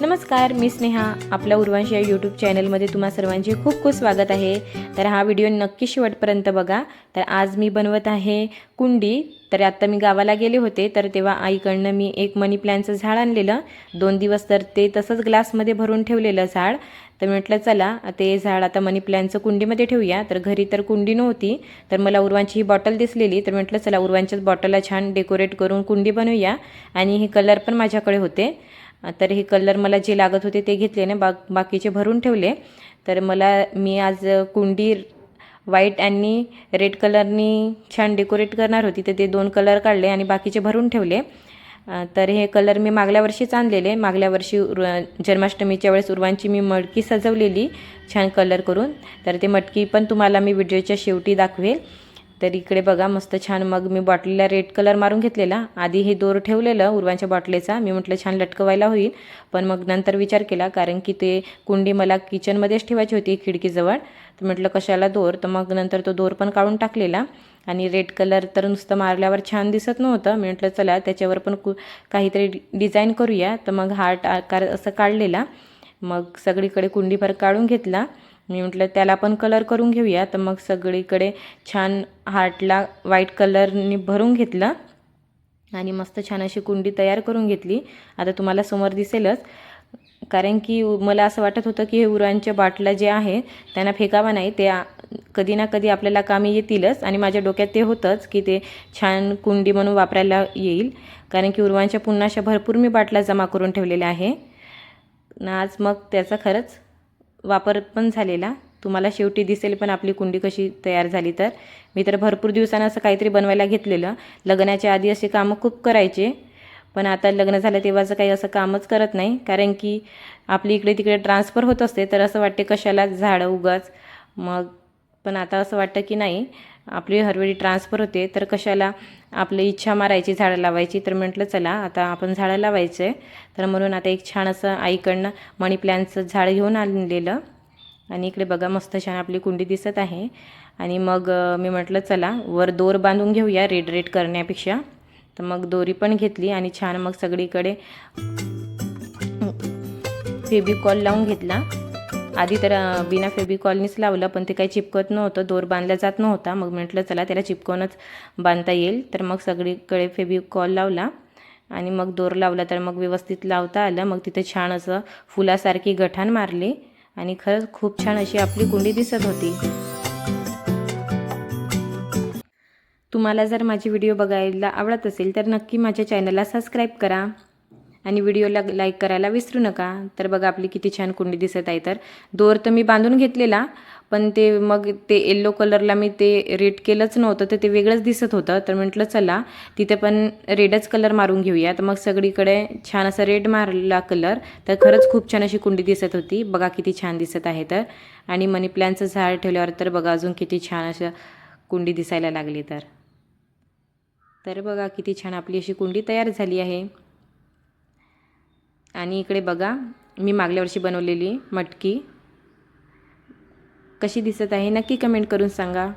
नमस्कार मी स्नेहा. आपल्या उर्वांशी या यूट्यूब चॅनलमध्ये तुम्हा सर्वांचे खूप खूप स्वागत आहे. तर हा व्हिडिओ नक्की शेवटपर्यंत बघा. तर आज मी बनवत आहे कुंडी. तर आत्ता मी गावाला गेले होते तर तेव्हा आईकडनं मी एक मनी प्लॅनचं झाड आणलेलं. दोन दिवस तर ते तसंच ग्लासमध्ये भरून ठेवलेलं झाड. तर म्हटलं चला ते झाड आता मनी प्लॅनचं कुंडीमध्ये ठेवूया. तर घरी तर कुंडी नव्हती तर मला उर्वांची ही बॉटल दिसलेली. तर म्हटलं चला उर्वांच्याच बॉटलला छान डेकोरेट करून कुंडी बनवूया. आणि हे कलर पण माझ्याकडे होते. तर हे कलर मला जे लागत होते ते घेतले ना बा बाकीचे भरून ठेवले. तर मला मी आज कुंडी व्हाईट आणि रेड कलरनी छान डेकोरेट करणार होती तर ते दोन कलर काढले आणि बाकीचे भरून ठेवले. तर हे कलर मी मागल्या वर्षीच आणलेले. मागल्या वर्षी उर जन्माष्टमीच्या वेळेस उर्वांची मी मडकी सजवलेली छान कलर करून. तर ते मटकी पण तुम्हाला मी व्हिडिओच्या शेवटी दाखवेल. तर इकडे बघा मस्त छान. मग मी बॉटलीला रेड कलर मारून घेतलेला. आधी हे दोर ठेवलेलं उर्वांच्या बॉटलेचा. मी म्हटलं छान लटकवायला होईल. पण मग नंतर विचार केला कारण की ते कुंडी मला किचनमध्येच ठेवायची होती खिडकीजवळ. तर म्हटलं कशाला दोर? तर मग नंतर तो दोर पण काढून टाकलेला. आणि रेड कलर तर नुसतं मारल्यावर छान दिसत नव्हतं. मी म्हटलं चला त्याच्यावर पण कु काहीतरी डिझाईन करूया. तर मग हार्ट आकार असं काढलेला. मग सगळीकडे कुंडीभर काढून घेतला. मी म्हटलं त्याला पण कलर करून घेऊया. तर मग सगळीकडे छान हार्टला व्हाईट कलरनी भरून घेतलं आणि मस्त छान अशी कुंडी तयार करून घेतली. आता तुम्हाला समोर दिसेलच. कारण की मला असं वाटत होतं की हे उरांच्या बाटल्या जे आहे त्यांना फेकावा नाही. ते कधी ना कधी आपल्याला कामी येतीलच आणि माझ्या डोक्यात ते होतंच की ते छान कुंडी म्हणून वापरायला येईल. कारण की उर्वांच्या पुन्हा अशा भरपूर मी बाटल्या जमा करून ठेवलेल्या आहे. ना आज मग त्याचा खरंच वापर पण झालेला. तुम्हाला शेवटी दिसेल पण आपली कुंडी कशी तयार झाली तर. मी तर भरपूर दिवसानं असं काहीतरी बनवायला घेतलेलं. लग्नाच्या आधी असे कामं खूप करायचे. पण आता लग्न झालं तेव्हाचं काही असं कामच करत नाही. कारण की आपली इकडे तिकडे ट्रान्सफर होत असते. तर असं वाटते कशाला झाडं उगाच. मग पण आता असं वाटतं की नाही आपली हरवेळी ट्रान्सफर होते तर कशाला आपली इच्छा मारायची झाडं लावायची? तर म्हटलं चला आता आपण झाडं लावायचं आहे तर म्हणून आता एक छान असं आईकडनं मनी प्लॅनचं झाड घेऊन आणलेलं. आणि इकडे बघा मस्त छान आपली कुंडी दिसत आहे. आणि मग मी म्हटलं चला वर दोर बांधून घेऊया रेड रेड करण्यापेक्षा. तर मग दोरी पण घेतली आणि छान मग सगळीकडे फेबिकॉल लावून घेतला. आधी तर बिना फेबिकॉलनीच लावलं पण ते काही चिपकत नव्हतं. दोर बांधला जात नव्हता. मग म्हटलं चला त्याला चिपकवूनच बांधता येईल. तर मग सगळीकडे फेबिकॉल लावला आणि मग दोर लावला. तर मग व्यवस्थित लावता आलं. मग तिथे छान असं फुलासारखी गठाण मारली आणि खरंच खूप छान अशी आपली कुंडी दिसत होती. तुम्हाला जर माझी व्हिडिओ बघायला आवडत असेल तर नक्की माझ्या चॅनलला सबस्क्राईब करा. आणि व्हिडिओला लाईक करायला विसरू नका. तर बघा आपली किती छान कुंडी दिसत आहे. तर दोर तर मी बांधून घेतलेला पण ते मग ते येल्लो कलरला मी ते रेड केलंच नव्हतं तर ते वेगळंच दिसत होतं. तर म्हटलं चला तिथे पण रेडच कलर मारून घेऊया. तर मग सगळीकडे छान असं रेड मारला कलर तर खरंच खूप छान अशी कुंडी दिसत होती. बघा किती छान दिसत आहे तर. आणि मनी प्लॅनचं झाड ठेवल्यावर तर बघा अजून किती छान असं कुंडी दिसायला लागली तर. तर बघा किती छान आपली अशी कुंडी तयार झाली आहे. आणि इकडे बघा मी मागल्या वर्षी बनवलेली मटकी. कशी दिसत आहे? नक्की कमेंट करून सांगा.